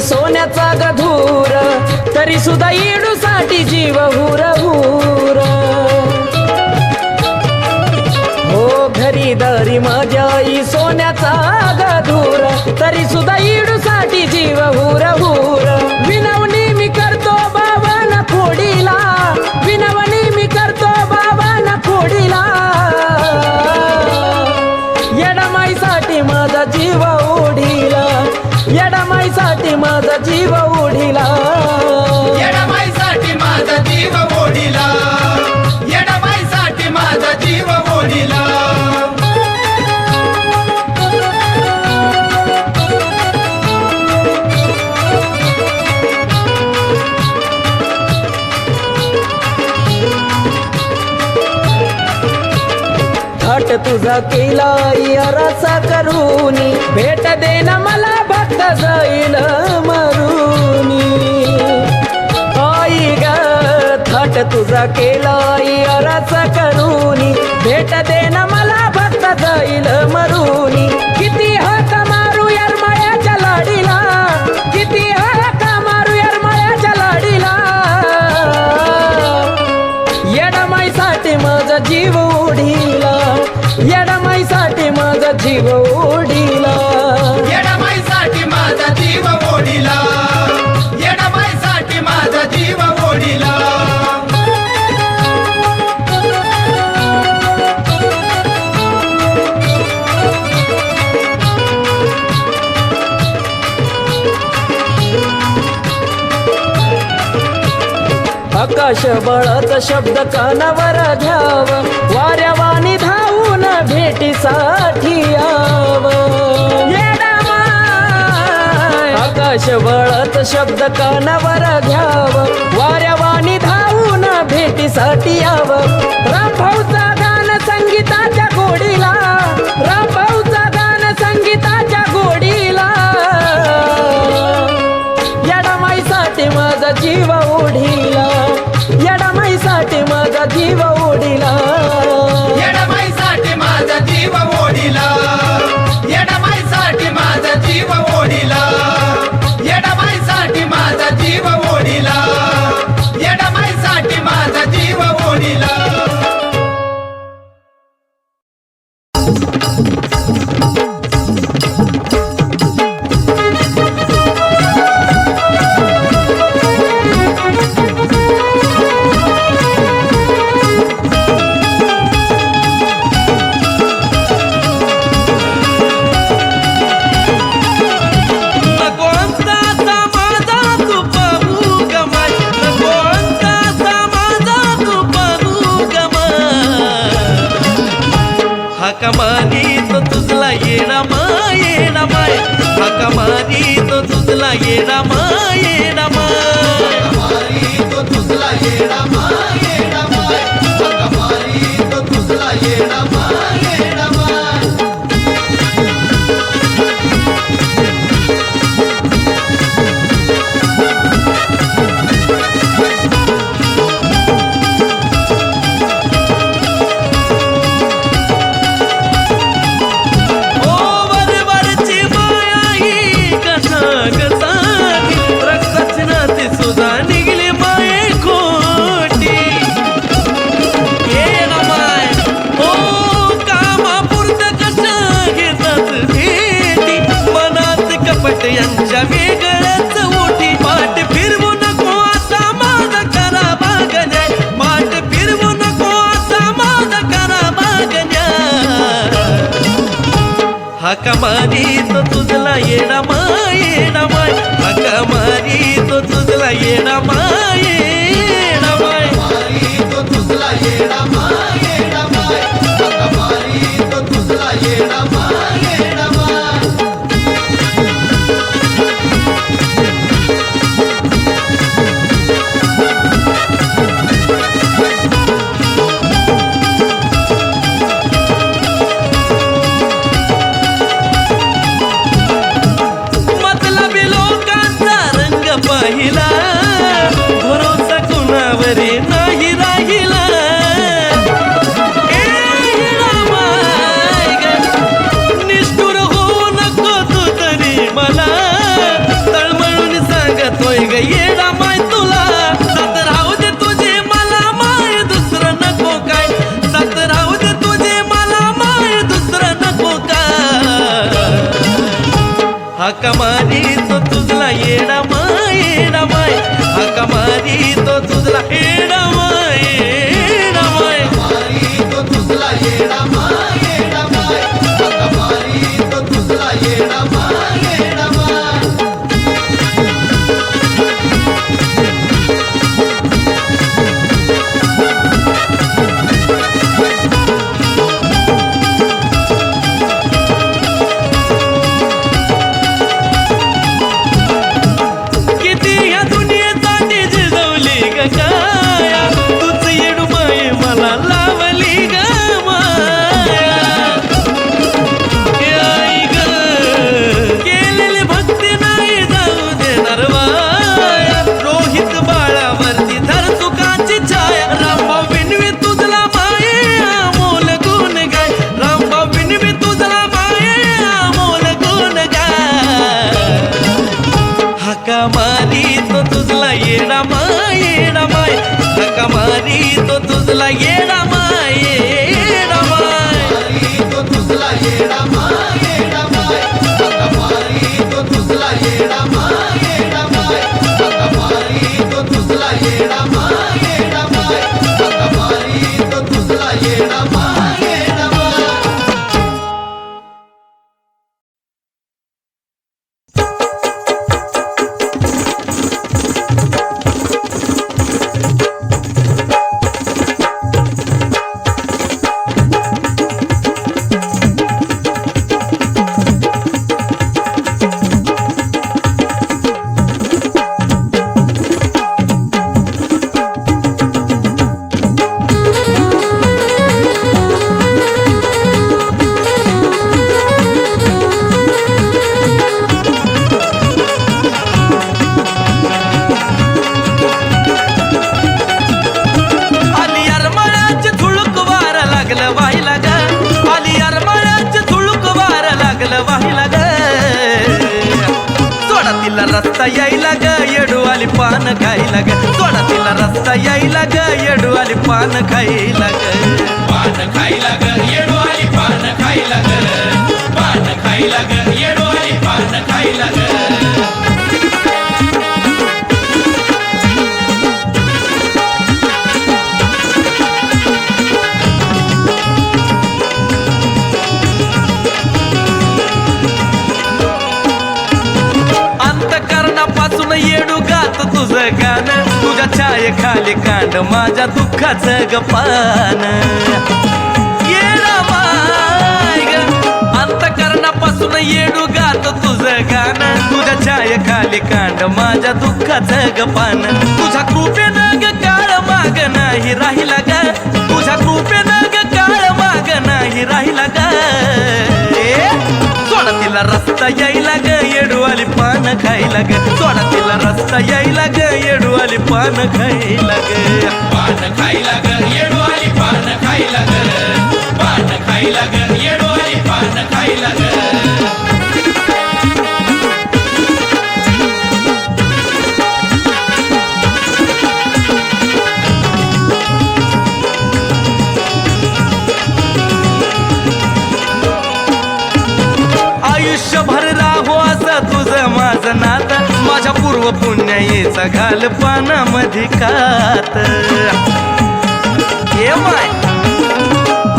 सोन्याचा गधूर तरी सुद्धा येडूसाठी जीव हुरहूर. तुझा केला रसा करूनी. भेट देन मला भक्त जाईल मरुनी. आई ग थट तुझा केला रसा करूनी. भेट देन मला भक्त जाईल मरुनी. किती हात मारू यार मायाच्या लाडीला. किती हात मारू यार मायाच्या लाडीला. येडामाईसाठी माझा जीव उडी येडामाईसाठी माझा जीव ओढिला. येडामाईसाठी माझा जीव ओढिला. येडामाईसाठी माझा जीव ओढिला. आकाश बळाचा शब्द कानावर घ्याव. वाऱ्यावानी धावून भेटीसाठी आकाश वळत शब्द कानावर घ्याव. वाऱ्यावाणी धावून भेटीसाठी याव. रामभाऊचा गान संगीताच्या गोडीला. रामभाऊचा गान संगीताच्या गोडीला. येडामाईसाठी माझा जीवा तुझला येणा माय येणा तो तुझला येडा मग खायला ग येडो आली पान खायला ग अंतकरणापासून येडू गात तुझं गाणं तुझ्या छाये खाली कांड माझ्या दुःखाचं गपान येडू गात तुझं गाणं. तुझ्या छाय खाली कांड माझ्या दुःखाचं गपान. तुझ्या कृपेनं ग काळ माग नाही राहिला ग. तुझ्या कृपेनं ग काळ माग नाही राहिला ग. सोडा तिला रस्ता यायला ग येडू आली पान खायला ग. सोडा तिला रस्ता यायला ग येडू आली पान खायला ग. पान खायला ग येडू आली पान खायला ग. पान खायला ग येडू आली पान खायला ग. पुण्याईचा घाल पानामध्ये कात. ये माय.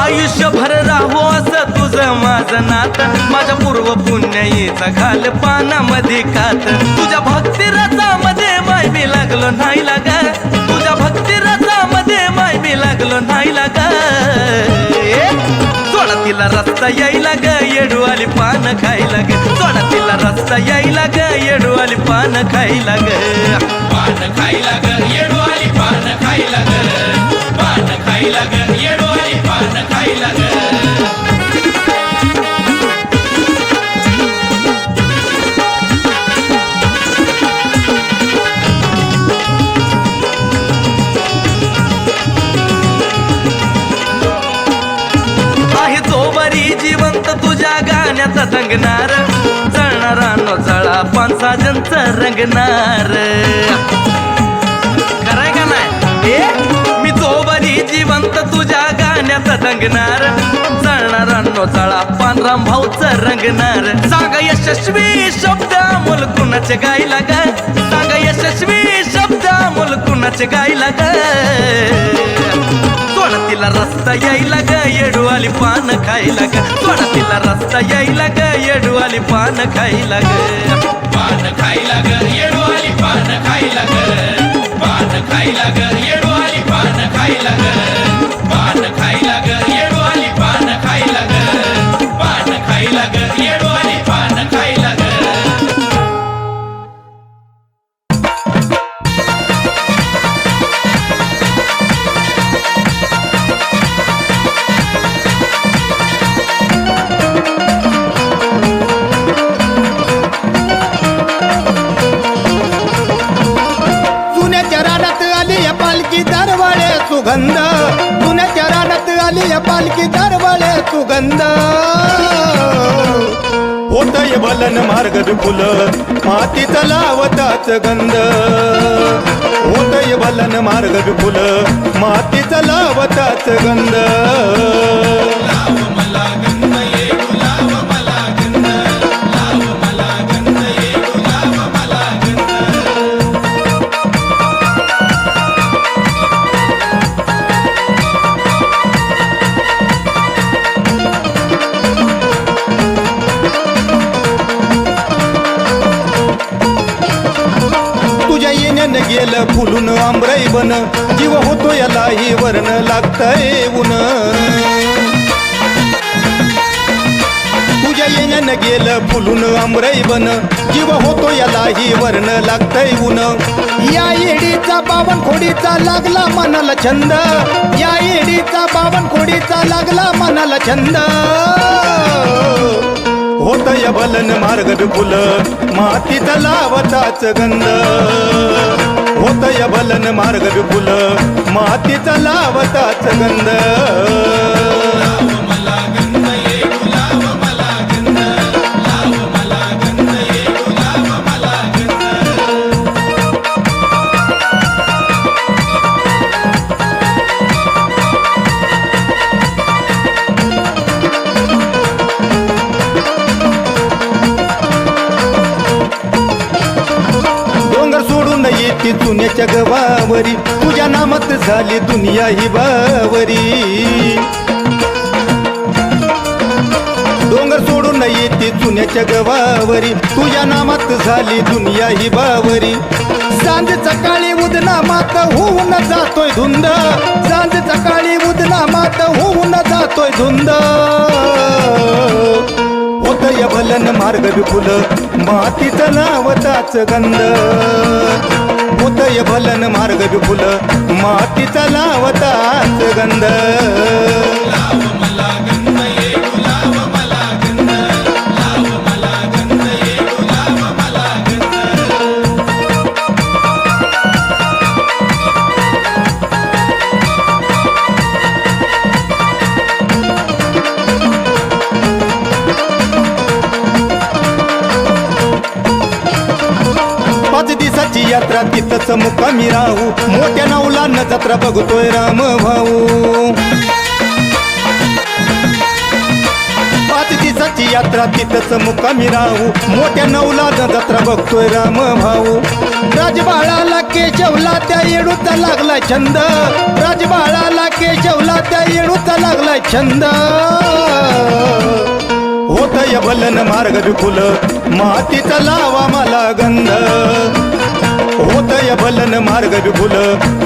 आयुष्यभर राहो असं तुझं माझं नात. माझ्या पूर्व पुण्याईचा घाल पानामध्ये कात. तुझ्या भक्ती रसामध्ये माय मी लागलो नाही लागा. तुझ्या भक्ती रसामध्ये माय मी लागलो नाही लागा. तिला रस्ता यायला ग येडू आली पान खायला ग. सोडा तिला रस्ता यायला ग येडू आली पान खायला ग. पान खायला ग येडू आली पान खायला ग. पान खायला ग येडू आली पान खायला ग. रंगणार जळणारा नो जळा पानसाजनच रंगणार. खरंय का नाही? ए मी जो बरी जिवंत तुझ्या गाण्यात रंगणार. नो चळा पांढराम भाऊचा रंगणार. सांगा यशस्वी शब्द मुल कुणाचे गायला ग? सांगा यशस्वी शब्द मुल कुणाचे गायला ग? सोडा तिला रस्ता यायला ग येडू आली पान खायला ग. सोडा तिला रस्ता यायला ग येडू आली पान खायला ग. पान खायला ग येडू आली पान खायला ग. पान खायला ग येडू आली पान खायला ग. पान खायला ग होतय बलन मार्ग फुल मातीचा लावताच गंध. होतय बलन मार्ग फुल मातीचा लावताच गंध गंध. येण्यानं गेलं फुलून आंबराई बन. जीव होतो यालाही वर्ण लागतंय ऊन. तुझ्या येण्यानं गेलं फुलून आंबराई बन. जीव होतो यालाही वर्ण लागतंय ऊन. या येडीचा बावन खोडीचा लागला मनाला छंद. या येडीचा बावन खोडीचा लागला मनाला छंद. होतय बलन मार्ग फुल. मातीचा लावताच गंध. होतय बलन मार्ग विपुल. मातीचा लावताच गंध. झाली दुनिया ही बावरी. डोंगर सोडून येते जुन्याच्या गवावरी. तुझ्या नामात झाली दुनिया ही बावरी. सांज सकाळी उदना मात होऊन जातोय धुंद. सांज सकाळी उदना मात होऊन जातोय धुंद. होतय भलन मार्ग विपुल. मातीचं लावताच गंध. होतय भलन मार्ग विपुल. मातीचा लावताच गंध. मुक्कामी राहू. मोठ्या नावला न जत्रा बघतोय राम भाऊ. पाच दिवसाची यात्रा तिथंच मुक्कामी राहू. मोठ्या नवला न जत्रा बघतोय राम भाऊ. राजबाळाला केशवला त्या येडूचा लागलाय छंद. राजबाळाला केशवला त्या येडूचा लागलाय छंद. होतय बलन मार्ग विपुल. मातीचा लावा मला गंध. होतय बलन मार्ग विपुल.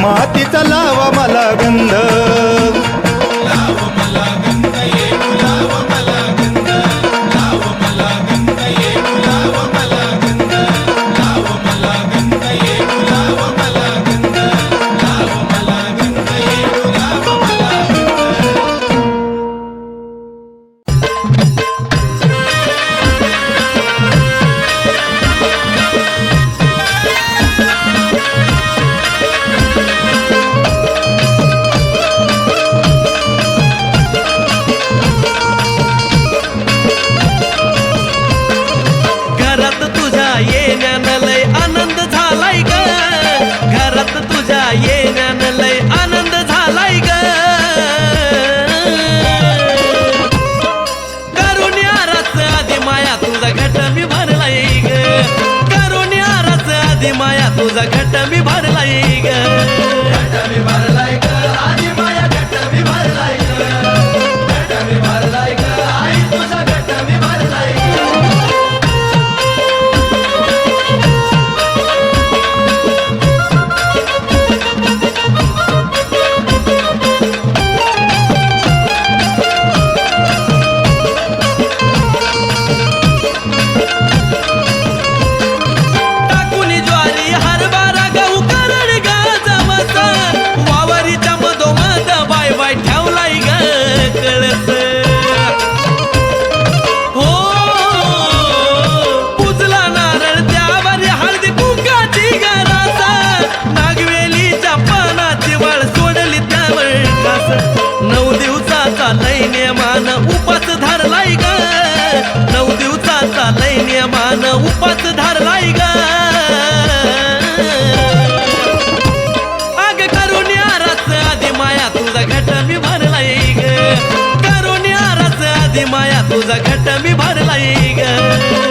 मातीचा लावा मला गंध. लावा मला गंध धरलाय ग। अग करून आरास आधी माया तुझा घट मी भरलाय ग। करून आरास आधी माया तुझा घट मी भरलाय ग।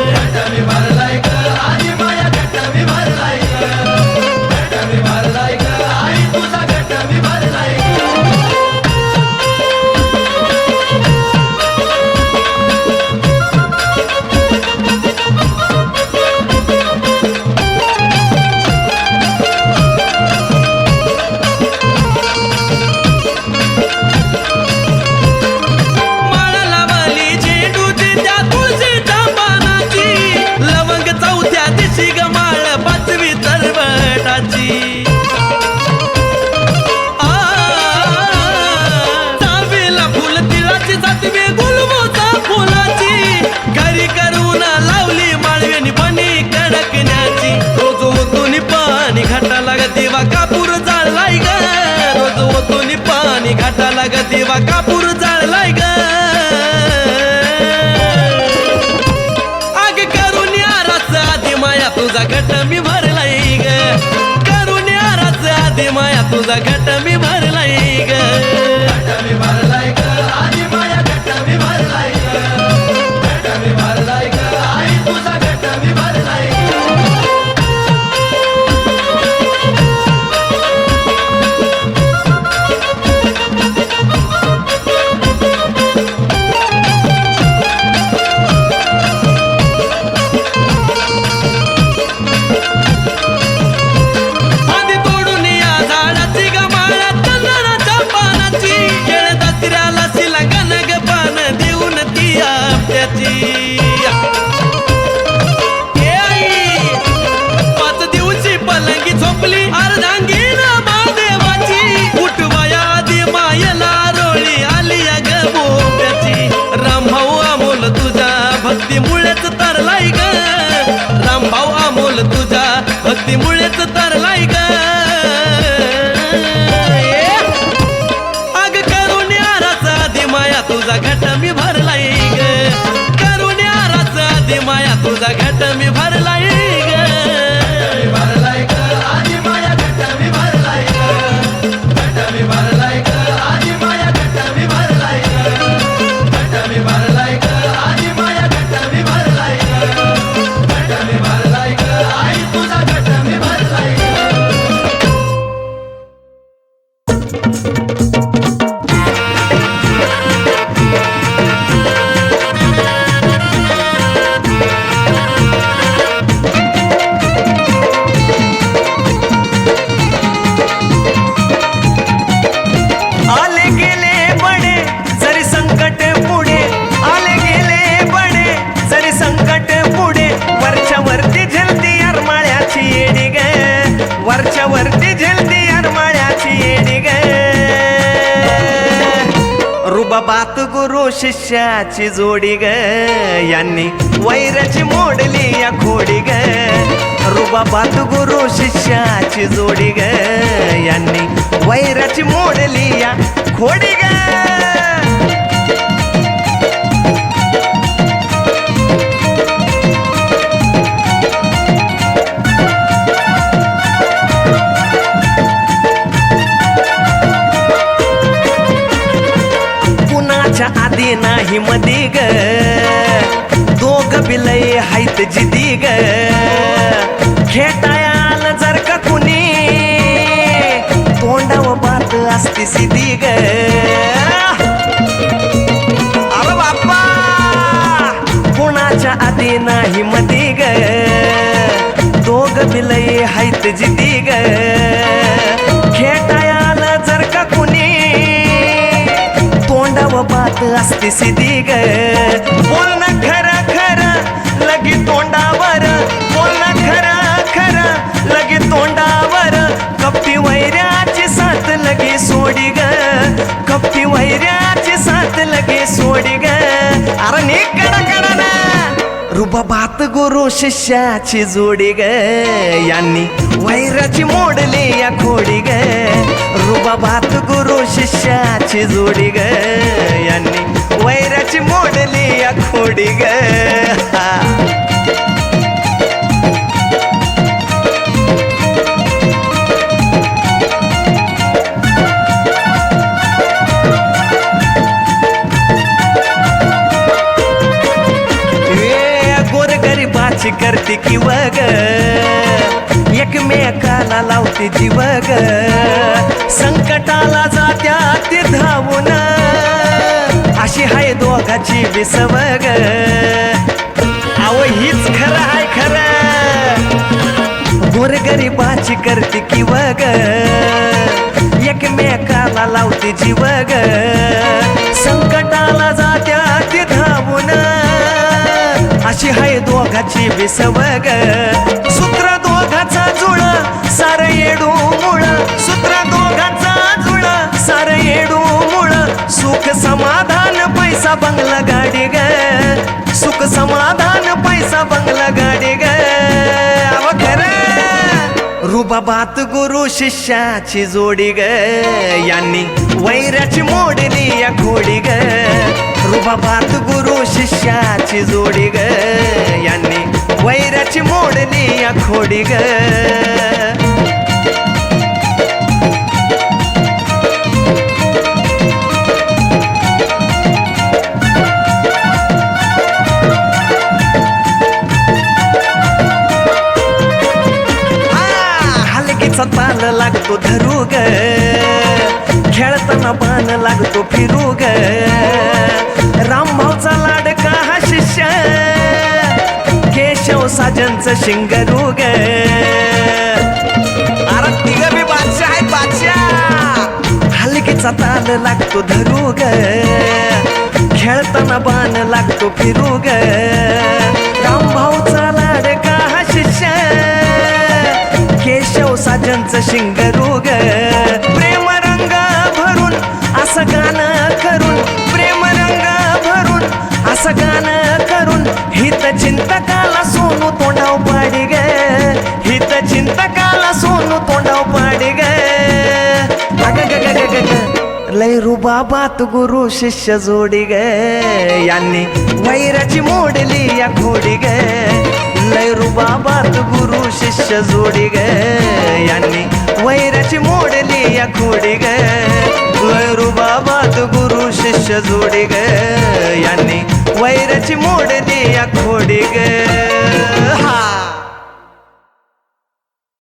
पाणी ग देवा कापूर जाळलाय ग. आग करून याराच आधी माया तुझा घट मी भरलाय ग. करून याराच आधी माया तुझा घट मी भर शिष्याची जोडी ग. यांनी वैराची मोडली या खोडी ग. रुबाबात गुरु शिष्याची जोडी ग. यांनी वैराची मोडली या खोडी ग. कुणाच्या आधी नाही मधी ग. दोघ बिलय हायत जिदी ग. खेटायाल जर का कुणी तोंडाव बात असती सिधी ग. असते सिधी ग. बोलणं खरं खरं लगी तोंडावर. बोलणं खरं खरं लगी तोंडावर. कप्पी वैऱ्याची साथ लगे सोडी ग. कप्पी वैऱ्याची साथ लगे सोडी ग. रुबाबात गुरु शिष्याची जोडी ग. यांनी वैराची मोडली या खोडी ग. रुबाबात गुरु शिष्याची जोडी ग. यांनी वैराची मोडली या खोडी ग. करते की वग. एकमेकाला लावते जीव ग संकटाला जात्या ते धावून. अशी हाय दोघाची विसव ग हीच खरं हाय खरं. गोरगरिबाची करते की वग. एकमेकाला लावते जीवग संक हाय विसवग. ग सूत्र दोघाचा जुळ सार येडू मुळ. सूत्र दोघाचा जुळा सार येडू मुळ. सुख समाधान पैसा बंगला गाडी ग. सुख समाधान पैसा बंगला गाडी ग. खरं. रुबाबात गुरु शिष्याची जोडी ग. यांनी वैराची मोडली या घोडी ग. रुबाबात गुरु शिष्याची जोडी ग. यांनी वैराची मोडली या खोडी ग. साजनचं अरे तिघ बी बादशाह आहे बादशाह. हलकीचा ताल लागतो धरू ग खेळताना बाण लागतो फिरू ग भाऊचा लाडका हा शिष्य? केशव साजनच शिंगरू ग प्रेम रंग भरून असं गाणं करून प्रेम रंग भरून असं गाणं करून हित चिंतकाला सोनू तोंडाव पाडी ग हित चिंतकाला सोनू तोंडाव पाडी ग अग ग ग ग ग ग. लय रुबाबात गुरु शिष्य जोडी ग. यांनी वैराची मोडली या खोडी ग. लय रुबाबात गुरु शिष्य जोडी ग. यांनी वैराची मोडली या खोडी या ग. हा.